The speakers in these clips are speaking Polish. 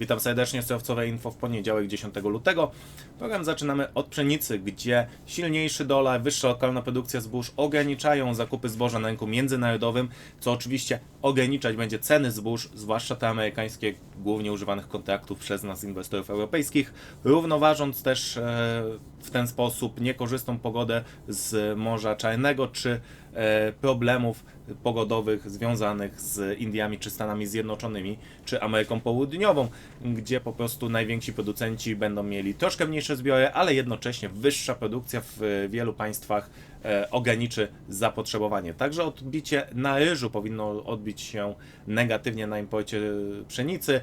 Witam serdecznie, surowcowe info w poniedziałek 10 lutego. Program zaczynamy od pszenicy, gdzie silniejszy dolar, wyższa lokalna produkcja zbóż ograniczają zakupy zboża na rynku międzynarodowym, co oczywiście ograniczać będzie ceny zbóż, zwłaszcza te amerykańskie, głównie używanych kontraktów przez nas inwestorów europejskich, równoważąc też e, w ten sposób niekorzystną pogodę z Morza Czarnego czy problemów pogodowych związanych z Indiami czy Stanami Zjednoczonymi czy Ameryką Południową, gdzie po prostu najwięksi producenci będą mieli troszkę mniejsze zbiory, ale jednocześnie wyższa produkcja w e, wielu państwach e, ograniczy zapotrzebowanie. Także odbicie na ryżu powinno odbić się negatywnie na imporcie pszenicy. E,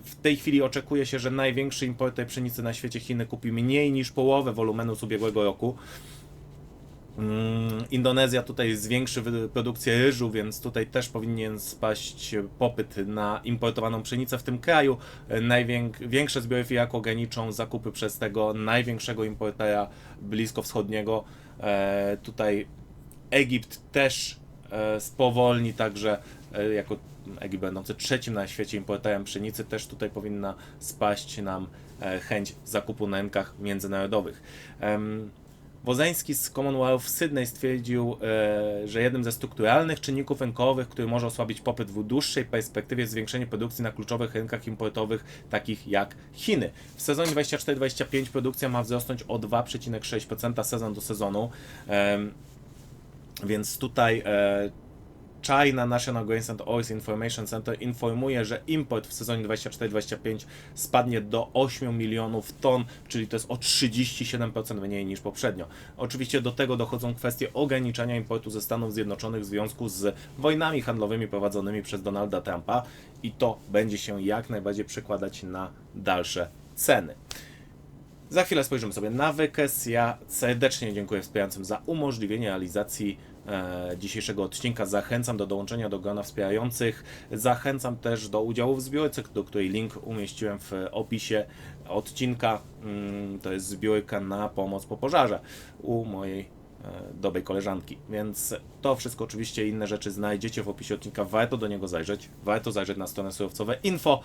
W tej chwili oczekuje się, że największy importer pszenicy na świecie Chiny kupi mniej niż połowę wolumenu z ubiegłego roku. Mm, Indonezja tutaj zwiększy produkcję ryżu, więc tutaj też powinien spaść popyt na importowaną pszenicę w tym kraju. Największe zbiory w Iraku ograniczą zakupy przez tego największego importera bliskowschodniego. E, tutaj Egipt też e, spowolni, także e, jako Egipt będący trzecim na świecie importerem pszenicy, też tutaj powinna spaść nam e, chęć zakupu na rynkach międzynarodowych. Em, Wozeński z Commonwealth w Sydney stwierdził, e, że jednym ze strukturalnych czynników rynkowych, który może osłabić popyt w dłuższej perspektywie jest zwiększenie produkcji na kluczowych rynkach importowych, takich jak Chiny. W sezonie 24-25 produkcja ma wzrosnąć o 2,6% sezon do sezonu. Więc tutaj e, China National Grains and Oils Information Center informuje, że import w sezonie 24-25 spadnie do 8 milionów ton, czyli to jest o 37% mniej niż poprzednio. Oczywiście do tego dochodzą kwestie ograniczania importu ze Stanów Zjednoczonych w związku z wojnami handlowymi prowadzonymi przez Donalda Trumpa i to będzie się jak najbardziej przekładać na dalsze ceny. Za chwilę spojrzymy sobie na wykres. Ja serdecznie dziękuję wspierającym za umożliwienie realizacji dzisiejszego odcinka. Zachęcam do dołączenia do grona wspierających. Zachęcam też do udziału w zbiórce, do której link umieściłem w opisie odcinka. Mm, to jest zbiórka na pomoc po pożarze u mojej e, dobrej koleżanki. Więc to wszystko oczywiście inne rzeczy znajdziecie w opisie odcinka. Warto do niego zajrzeć. Warto zajrzeć na stronę surowcowe info,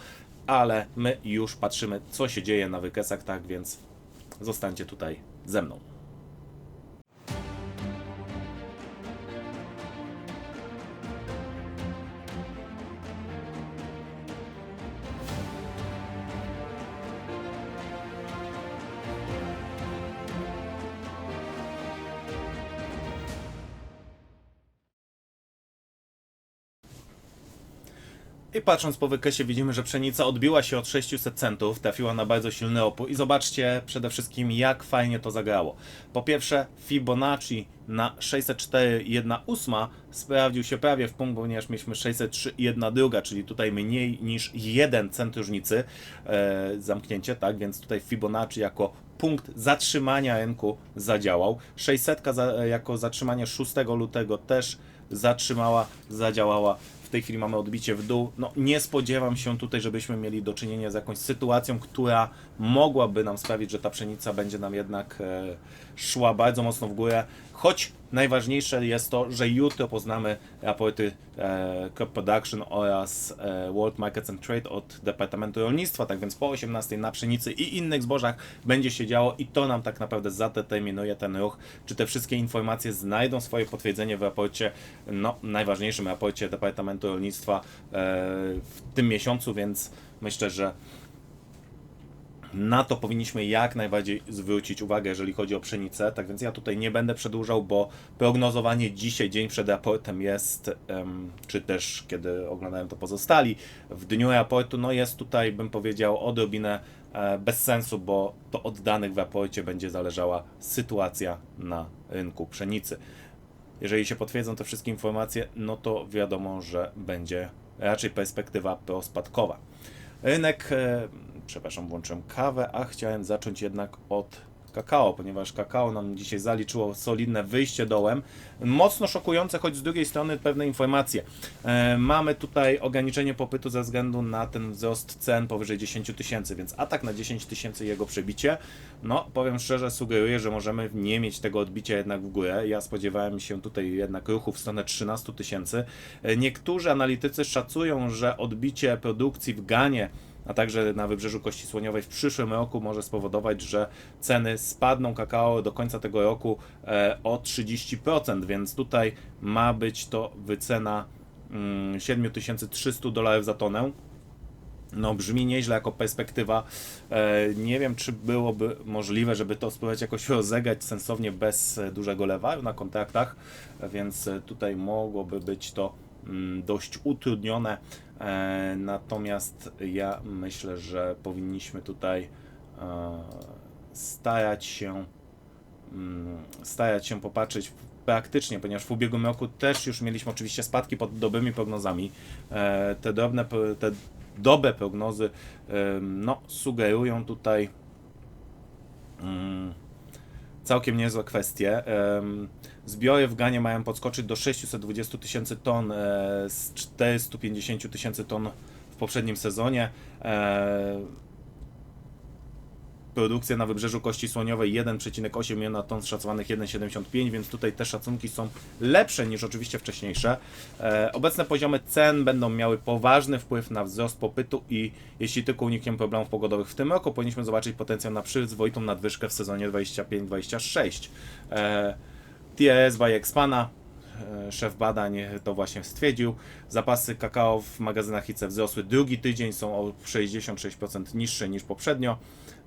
ale my już patrzymy, co się dzieje na wykresach, tak więc zostańcie tutaj ze mną. I patrząc po wykresie widzimy, że pszenica odbiła się od 600 centów, trafiła na bardzo silny opór i zobaczcie przede wszystkim jak fajnie to zagrało. Po pierwsze Fibonacci na 604,1 sprawdził się prawie w punkt, ponieważ mieliśmy 603,1 czyli tutaj mniej niż 1 cent różnicy e, zamknięcie, tak, więc tutaj Fibonacci jako punkt zatrzymania rynku zadziałał. 600 za, jako zatrzymanie 6 lutego też zatrzymała, zadziałała tej chwili mamy odbicie w dół. No, nie spodziewam się tutaj, żebyśmy mieli do czynienia z jakąś sytuacją, która mogłaby nam sprawić, że ta pszenica będzie nam jednak e, szła bardzo mocno w górę. Choć najważniejsze jest to, że jutro poznamy raporty e, Crop Production oraz e, World Markets and Trade od Departamentu Rolnictwa, tak więc po 18 na pszenicy i innych zbożach będzie się działo i to nam tak naprawdę zadeterminuje ten ruch, czy te wszystkie informacje znajdą swoje potwierdzenie w raporcie, no najważniejszym raporcie Departamentu Rolnictwa e, w tym miesiącu, więc myślę, że na to powinniśmy jak najbardziej zwrócić uwagę, jeżeli chodzi o pszenicę. Tak więc ja tutaj nie będę przedłużał, bo prognozowanie dzisiaj, dzień przed raportem jest, czy też kiedy oglądałem to pozostali, w dniu raportu, no jest tutaj, bym powiedział, odrobinę e, bez sensu, bo to od danych w raporcie będzie zależała sytuacja na rynku pszenicy. Jeżeli się potwierdzą te wszystkie informacje, no to wiadomo, że będzie raczej perspektywa prospadkowa. Rynek, e, przepraszam, włączyłem kawę, a chciałem zacząć jednak od kakao, ponieważ kakao nam dzisiaj zaliczyło solidne wyjście dołem. Mocno szokujące, choć z drugiej strony pewne informacje. E, mamy tutaj ograniczenie popytu ze względu na ten wzrost cen powyżej 10 tysięcy, więc atak na 10 tysięcy jego przebicie, no powiem szczerze, sugeruje, że możemy nie mieć tego odbicia jednak w górę. Ja spodziewałem się tutaj jednak ruchu w stronę 13 tysięcy. E, Niektórzy analitycy szacują, że odbicie produkcji w Ganie a także na wybrzeżu Kości Słoniowej w przyszłym roku może spowodować, że ceny spadną kakao do końca tego roku e, o 30%, więc tutaj ma być to wycena mm, 7300 dolarów za tonę. No, brzmi nieźle jako perspektywa. E, nie wiem, czy byłoby możliwe, żeby to spróbować jakoś rozegrać sensownie bez e, dużego lewaru na kontraktach, więc tutaj mogłoby być to mm, dość utrudnione. E, natomiast ja myślę, że powinniśmy tutaj e, starać się mm, starać się popatrzeć praktycznie, ponieważ w ubiegłym roku też już mieliśmy oczywiście spadki pod dobrymi prognozami. E, te drobne, te dobre prognozy no, sugerują tutaj mm, całkiem niezłe kwestie. Zbiory w Ganie mają podskoczyć do 620 tysięcy ton e, z 450 tysięcy ton w poprzednim sezonie. Produkcja na wybrzeżu Kości Słoniowej 1,8 miliona ton, szacowanych 1,75, więc tutaj te szacunki są lepsze niż oczywiście wcześniejsze. E, obecne poziomy cen będą miały poważny wpływ na wzrost popytu i jeśli tylko unikniemy problemów pogodowych w tym roku, powinniśmy zobaczyć potencjał na przyzwoitą nadwyżkę w sezonie 25-26. E, TRS by Expana, szef badań to właśnie stwierdził. Zapasy kakao w magazynach ICE wzrosły drugi tydzień, są o 66% niższe niż poprzednio,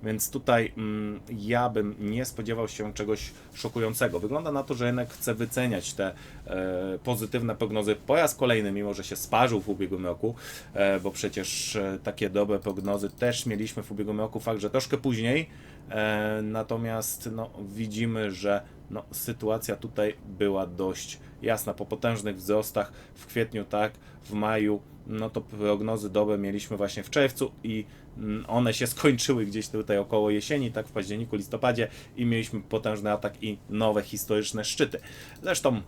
więc tutaj mm, ja bym nie spodziewał się czegoś szokującego. Wygląda na to, że rynek chce wyceniać te e, pozytywne prognozy po raz kolejny, mimo że się sparzył w ubiegłym roku, e, bo przecież e, takie dobre prognozy też mieliśmy w ubiegłym roku, fakt, że troszkę później, e, natomiast no, widzimy, że no, sytuacja tutaj była dość jasna. Po potężnych wzrostach w kwietniu, tak, w maju, no to prognozy dobre mieliśmy właśnie w czerwcu i mm, one się skończyły gdzieś tutaj około jesieni, tak w październiku, listopadzie i mieliśmy potężny atak i nowe historyczne szczyty. Zresztą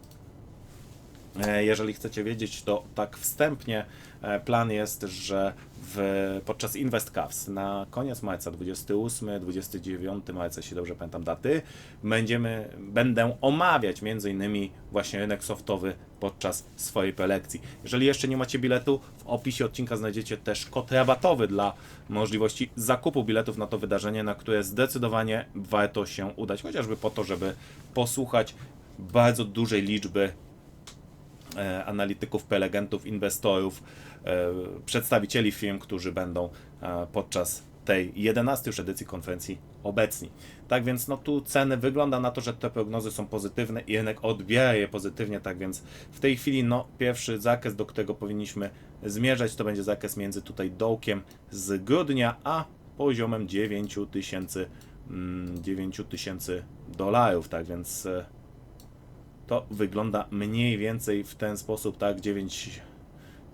Jeżeli chcecie wiedzieć, to tak wstępnie e, plan jest, że w, podczas InvestCaps na koniec marca, 28-29 marca, jeśli dobrze pamiętam daty, będziemy, będę omawiać m.in. właśnie rynek softowy podczas swojej prelekcji. Jeżeli jeszcze nie macie biletu, w opisie odcinka znajdziecie też kod rabatowy dla możliwości zakupu biletów na to wydarzenie, na które zdecydowanie warto się udać, chociażby po to, żeby posłuchać bardzo dużej liczby e, analityków, prelegentów, inwestorów, e, przedstawicieli firm, którzy będą e, podczas tej 11 już edycji konferencji obecni. Tak więc no tu ceny wygląda na to, że te prognozy są pozytywne i rynek odbiera je pozytywnie, tak więc w tej chwili no pierwszy zakres, do którego powinniśmy zmierzać, to będzie zakres między tutaj dołkiem z grudnia, a poziomem 9000 mm, 9000 dolarów, tak więc e, to wygląda mniej więcej w ten sposób, tak,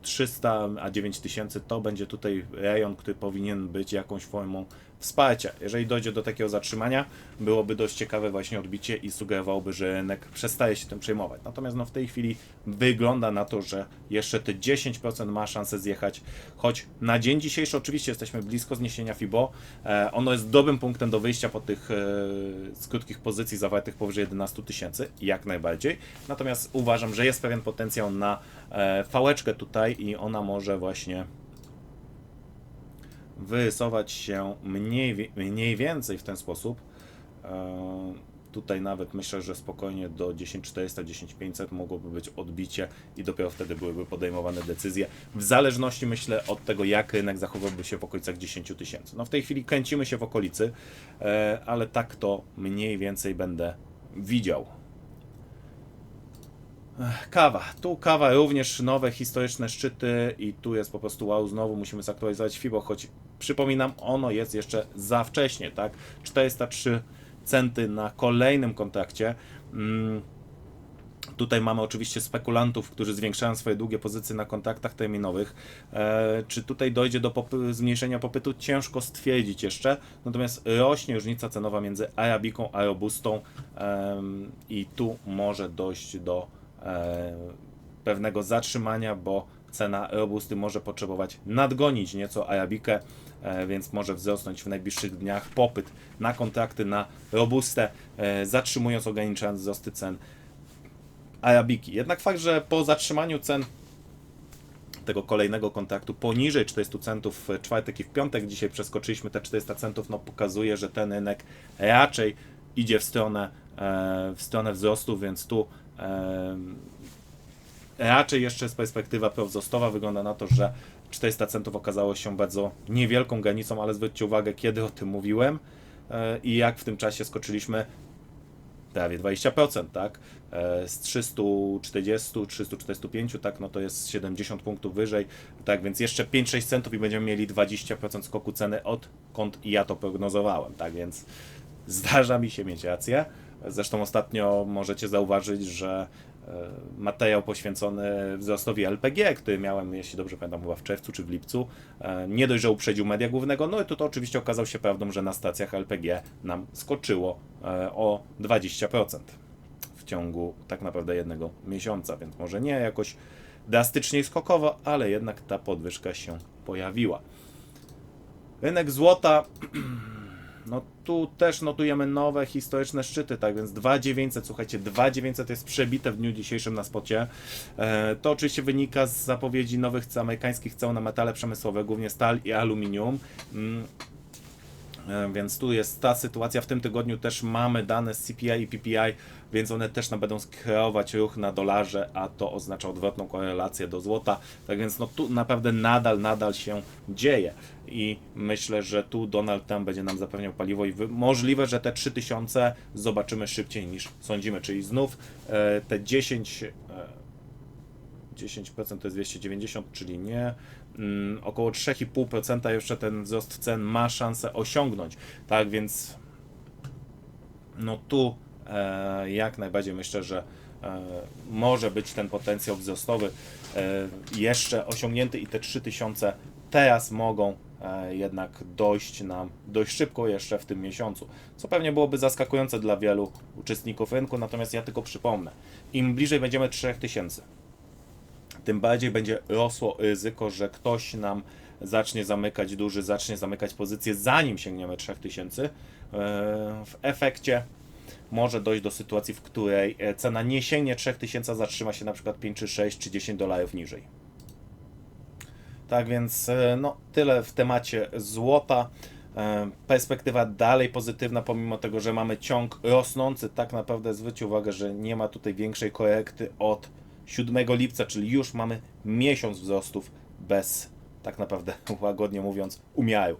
9300 a 9000 to będzie tutaj rejon, który powinien być jakąś formą wsparcia. Jeżeli dojdzie do takiego zatrzymania, byłoby dość ciekawe właśnie odbicie i sugerowałoby, że rynek przestaje się tym przejmować. Natomiast no w tej chwili wygląda na to, że jeszcze te 10% ma szansę zjechać, choć na dzień dzisiejszy oczywiście jesteśmy blisko zniesienia FIBO. E, ono jest dobrym punktem do wyjścia po tych e, krótkich pozycji zawartych powyżej 11 tysięcy, jak najbardziej. Natomiast uważam, że jest pewien potencjał na fałeczkę tutaj i ona może właśnie wyrysować się mniej, mniej więcej w ten sposób. E, Tutaj nawet myślę, że spokojnie do 10400, 10500 mogłoby być odbicie i dopiero wtedy byłyby podejmowane decyzje. W zależności myślę od tego, jak rynek zachowałby się w okolicach 10 tysięcy. No w tej chwili kręcimy się w okolicy, e, ale tak to mniej więcej będę widział. Kawa. Tu kawa również nowe historyczne szczyty i tu jest po prostu wow, znowu musimy zaktualizować FIBO, choć przypominam, ono jest jeszcze za wcześnie, tak? 403 centy na kolejnym kontrakcie. Mm, Tutaj mamy oczywiście spekulantów, którzy zwiększają swoje długie pozycje na kontraktach terminowych. E, czy tutaj dojdzie do zmniejszenia popytu? Ciężko stwierdzić jeszcze. Natomiast rośnie różnica cenowa między arabiką a robustą em, i tu może dojść do e, pewnego zatrzymania, bo cena robusty może potrzebować nadgonić nieco arabikę, e, więc może wzrosnąć w najbliższych dniach popyt na kontrakty na robustę, e, zatrzymując, ograniczając wzrosty cen arabiki. Jednak fakt, że po zatrzymaniu cen tego kolejnego kontraktu poniżej 40 centów w czwartek i w piątek. Dzisiaj przeskoczyliśmy te 400 centów, no pokazuje, że ten rynek raczej idzie w stronę, e, w stronę wzrostu, więc tu e, raczej jeszcze z perspektywa prowzrostowa wygląda na to, że 400 centów okazało się bardzo niewielką granicą, ale zwróćcie uwagę, kiedy o tym mówiłem e, i jak w tym czasie skoczyliśmy prawie 20%, tak? E, Z 340, 345, tak? No to jest 70 punktów wyżej, tak? Więc jeszcze 5-6 centów i będziemy mieli 20% skoku ceny odkąd ja to prognozowałem, tak? Więc zdarza mi się mieć rację. Zresztą ostatnio możecie zauważyć, że e, materiał poświęcony wzrostowi LPG, który miałem, jeśli dobrze pamiętam, chyba w czerwcu czy w lipcu, e, nie dość, że uprzedził media głównego, no i tu to oczywiście okazało się prawdą, że na stacjach LPG nam skoczyło e, o 20% w ciągu tak naprawdę jednego miesiąca, więc może nie jakoś drastycznie skokowo, ale jednak ta podwyżka się pojawiła. Rynek złota no tu też notujemy nowe historyczne szczyty, tak więc 2900, słuchajcie, 2900 jest przebite w dniu dzisiejszym na spocie. E, to oczywiście wynika z zapowiedzi nowych amerykańskich cen na metale przemysłowe, głównie stal i aluminium. E, Więc tu jest ta sytuacja. W tym tygodniu też mamy dane z CPI i PPI, więc one też nam będą skierować ruch na dolarze, a to oznacza odwrotną korelację do złota. Tak więc no tu naprawdę nadal, nadal się dzieje. I myślę, że tu Donald Trump będzie nam zapewniał paliwo i możliwe, że te 3000 zobaczymy szybciej niż sądzimy. Czyli znów e, te 10 e, 10% to jest 290, czyli nie. Mm, około 3,5% jeszcze ten wzrost cen ma szansę osiągnąć. Tak więc no tu e, jak najbardziej myślę, że e, może być ten potencjał wzrostowy e, jeszcze osiągnięty i te 3000 teraz mogą e, jednak dojść nam dość szybko jeszcze w tym miesiącu, co pewnie byłoby zaskakujące dla wielu uczestników rynku, natomiast ja tylko przypomnę, im bliżej będziemy 3000, tym bardziej będzie rosło ryzyko, że ktoś nam zacznie zamykać duży, zacznie zamykać pozycję zanim sięgniemy 3000. E, W efekcie może dojść do sytuacji, w której e, cena nie sięgnie 3000, a zatrzyma się na przykład 5 czy 6 czy 10 dolarów niżej. Tak więc e, no, tyle w temacie złota. Perspektywa dalej pozytywna, pomimo tego, że mamy ciąg rosnący. Tak naprawdę zwróćcie uwagę, że nie ma tutaj większej korekty od 7 lipca, czyli już mamy miesiąc wzrostów bez, tak naprawdę łagodnie mówiąc, umiaru.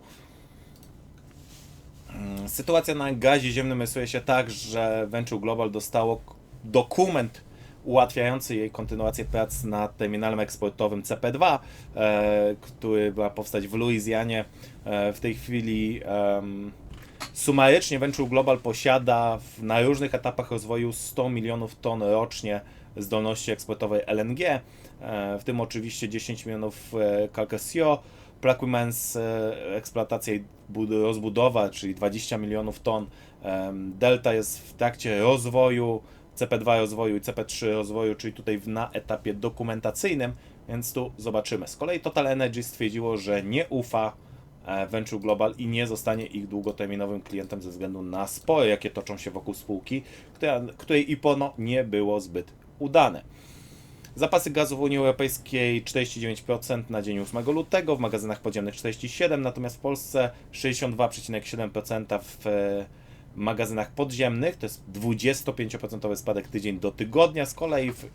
Mm, Sytuacja na gazie ziemnym rysuje się tak, że Venture Global dostało dokument ułatwiający jej kontynuację prac nad terminalem eksportowym CP2, e, który ma powstać w Luizjanie. E, w tej chwili em, sumarycznie Venture Global posiada w, na różnych etapach rozwoju 100 milionów ton rocznie zdolności eksportowej LNG, e, w tym oczywiście 10 milionów e, Calcasio, Plaquemines e, eksploatacja i bud- rozbudowa, czyli 20 milionów ton. Delta jest w trakcie rozwoju, CP2 rozwoju i CP3 rozwoju, czyli tutaj na etapie dokumentacyjnym, więc tu zobaczymy. Z kolei Total Energy stwierdziło, że nie ufa Venture Global i nie zostanie ich długoterminowym klientem ze względu na spory, jakie toczą się wokół spółki, której IPONO nie było zbyt udane. Zapasy gazu w Unii Europejskiej 49% na dzień 8 lutego, w magazynach podziemnych 47%, natomiast w Polsce 62,7% w e, magazynach podziemnych, to jest 25% spadek tydzień do tygodnia, z kolei w,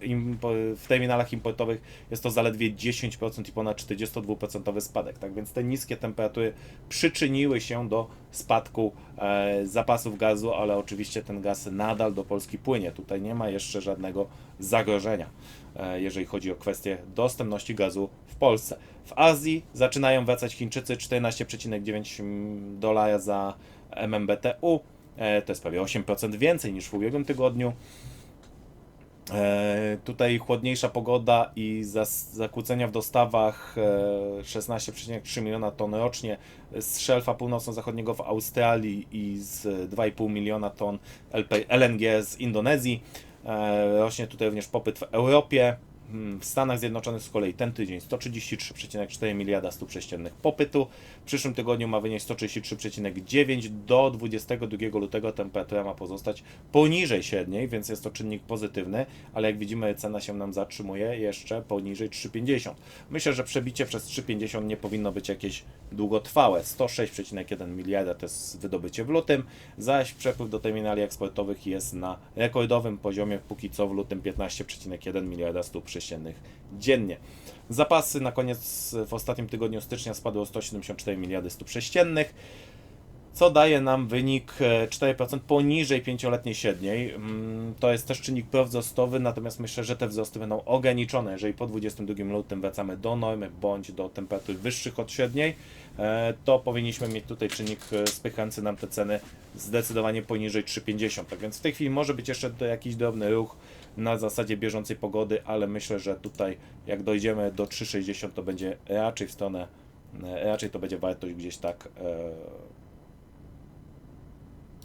w terminalach importowych jest to zaledwie 10% i ponad 42% spadek. Tak więc te niskie temperatury przyczyniły się do spadku e, zapasów gazu, ale oczywiście ten gaz nadal do Polski płynie. Tutaj nie ma jeszcze żadnego zagrożenia, e, jeżeli chodzi o kwestię dostępności gazu w Polsce. W Azji zaczynają wracać Chińczycy 14,9 dolara za MMBTU. E, To jest prawie 8% więcej niż w ubiegłym tygodniu. E, Tutaj chłodniejsza pogoda i zakłócenia w dostawach e, 16,3 miliona ton rocznie z szelfa północno-zachodniego w Australii i z 2,5 miliona ton LNG z Indonezji. E, Rośnie tutaj również popyt w Europie. Mm, W Stanach Zjednoczonych z kolei ten tydzień 133,4 miliarda stóp sześciennych popytu. W przyszłym tygodniu ma wynieść 133,9 do 22 lutego temperatura ma pozostać poniżej średniej, więc jest to czynnik pozytywny, ale jak widzimy cena się nam zatrzymuje jeszcze poniżej 3,50. Myślę, że przebicie przez 3,50 nie powinno być jakieś długotrwałe. 106,1 miliarda to jest wydobycie w lutym, zaś przepływ do terminali eksportowych jest na rekordowym poziomie, póki co w lutym 15,1 miliarda stóp sześciennych dziennie. Zapasy na koniec w ostatnim tygodniu stycznia spadły o 174 miliardy stóp sześciennych, co daje nam wynik e, 4% poniżej pięcioletniej średniej. Mm, To jest też czynnik prowzrostowy, natomiast myślę, że te wzrosty będą ograniczone, jeżeli po 22 lutym wracamy do normy bądź do temperatur wyższych od średniej, e, to powinniśmy mieć tutaj czynnik e, spychający nam te ceny zdecydowanie poniżej 3,50. Tak więc w tej chwili może być jeszcze jakiś drobny ruch na zasadzie bieżącej pogody, ale myślę, że tutaj jak dojdziemy do 3,60 to będzie raczej w stronę, e, raczej to będzie wartość gdzieś tak e,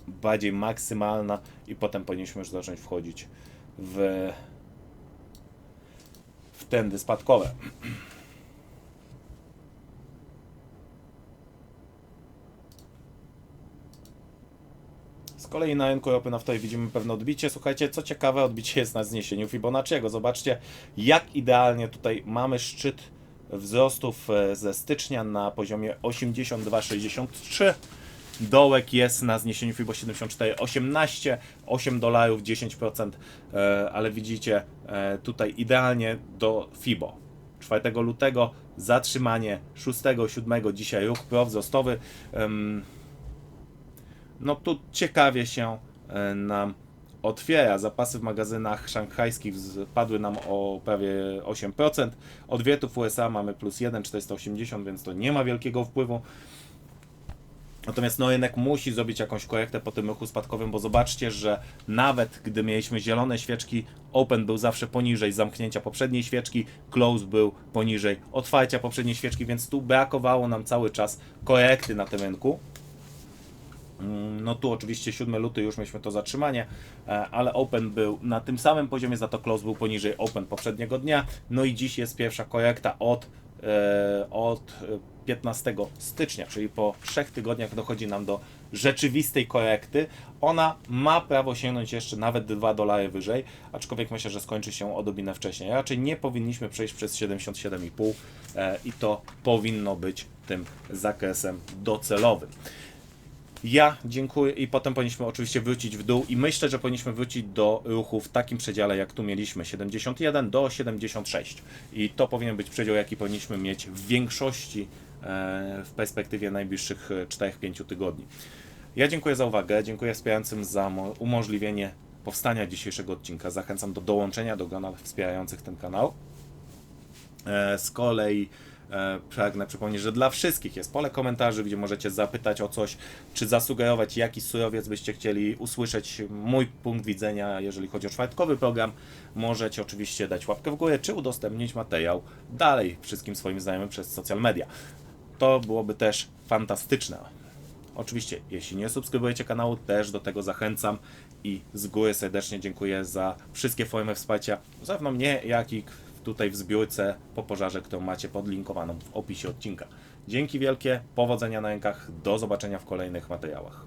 bardziej maksymalna i potem powinniśmy już zacząć wchodzić w, w trendy spadkowe. Z kolei na rynku ropy naftowej widzimy pewne odbicie. Słuchajcie, co ciekawe, odbicie jest na zniesieniu Fibonacciego. Zobaczcie, jak idealnie tutaj mamy szczyt wzrostów e, ze stycznia na poziomie 82,63. Dołek jest na zniesieniu FIBO 74,18, 8 dolarów, 10%, e, ale widzicie e, tutaj idealnie do FIBO. 4 lutego zatrzymanie, 6, 7 dzisiaj ruch prowzrostowy. Em, no tu ciekawie się e, nam otwiera. Zapasy w magazynach szanghajskich spadły nam o prawie 8%. Odwietów USA mamy plus 1, 480, więc to nie ma wielkiego wpływu. Natomiast no rynek musi zrobić jakąś korektę po tym ruchu spadkowym, bo zobaczcie, że nawet gdy mieliśmy zielone świeczki, open był zawsze poniżej zamknięcia poprzedniej świeczki, close był poniżej otwarcia poprzedniej świeczki, więc tu brakowało nam cały czas korekty na tym rynku. Mm, No tu oczywiście 7 luty już mieliśmy to zatrzymanie, e, ale Open był na tym samym poziomie, za to Close był poniżej Open poprzedniego dnia. No i dziś jest pierwsza korekta od, od e, 15 stycznia, czyli po trzech tygodniach dochodzi nam do rzeczywistej korekty. Ona ma prawo sięgnąć jeszcze nawet 2 dolary wyżej, aczkolwiek myślę, że skończy się odrobinę wcześniej. Raczej nie powinniśmy przejść przez 77,5 e, i to powinno być tym zakresem docelowym. Ja dziękuję i potem powinniśmy oczywiście wrócić w dół i myślę, że powinniśmy wrócić do ruchu w takim przedziale, jak tu mieliśmy, 71 do 76. I to powinien być przedział, jaki powinniśmy mieć w większości e, w perspektywie najbliższych e, 4-5 tygodni. Ja dziękuję za uwagę, dziękuję wspierającym za mo- umożliwienie powstania dzisiejszego odcinka. Zachęcam do dołączenia do kanałów wspierających ten kanał. E, Z kolei e, pragnę przypomnieć, że dla wszystkich jest pole komentarzy, gdzie możecie zapytać o coś, czy zasugerować jaki surowiec byście chcieli usłyszeć, mój punkt widzenia, jeżeli chodzi o czwartkowy program. Możecie oczywiście dać łapkę w górę, czy udostępnić materiał dalej wszystkim swoim znajomym przez social media. To byłoby też fantastyczne. Oczywiście, jeśli nie subskrybujecie kanału, też do tego zachęcam i z góry serdecznie dziękuję za wszystkie formy wsparcia, zarówno mnie, jak i tutaj w zbiórce po pożarze, którą macie podlinkowaną w opisie odcinka. Dzięki wielkie, powodzenia na rękach, do zobaczenia w kolejnych materiałach.